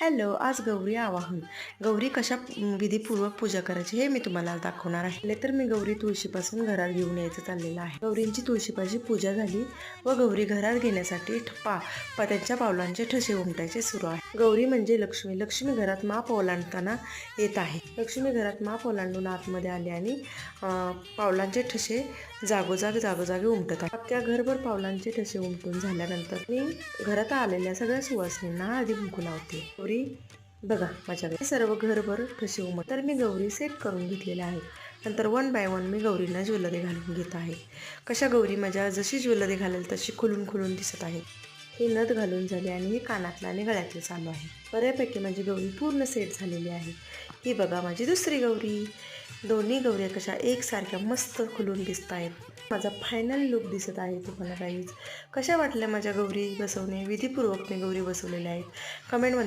Hello आज गौरी आवाहन. गौरी कशा विधीपूर्वक पूजा करायची हे मी तुम्हाला दाखवणार आहे. तर मी गौरी तुळशीपासून घरात घेऊन यायचं चाललेलं आहे. गौरींची तुळशीपाशी पूजा झाली व गौरी घरात घेण्यासाठी ठ- पा पा त्यांच्या पावलांचे ठसे उमटायचे सुरू आहे. गौरी म्हणजे लक्ष्मी. लक्ष्मी घरात माप ओलांडताना येत आहे. लक्ष्मी घरात माप ओलांडून आतमध्ये आली आणि पावलांचे ठसे जागोजाग जागोजागी उमटतात त्या अख्ख्या घरभर पावलांचे ठसे उमटून झाल्यानंतर मी घरात आलेल्या सगळ्या सुवासिनींना आधी कुंकू लावते. गौरी बघा माझ्याकडे. सर्व घरभर ठसे उमट तर मी गौरी सेट करून घेतलेल्या आहेत. नंतर वन बाय वन मी गौरींना ज्वेलरी घालून घेत आहे. कशा गौरी? माझ्या जशी ज्वेलरी घालेल तशी खुलून खुलून दिसत आहे. हे नथ घालून झाले आणि हे कानातलं आणि गळ्यातलं चालू आहे. बऱ्यापैकी माझी गौरी पूर्ण सेट झालेली आहे. ही बघा माझी दुसरी गौरी. दोन्ही गौऱ्या कशा एकसारख्या मस्त खुलून दिसत आहेत. माझा फायनल लुक दिसत आहे तुम्हाला काहीच कशा वाटल्या माझ्या गौरी बसवणे? विधीपूर्वक मी गौरी बसवलेल्या आहेत. कमेंटमध्ये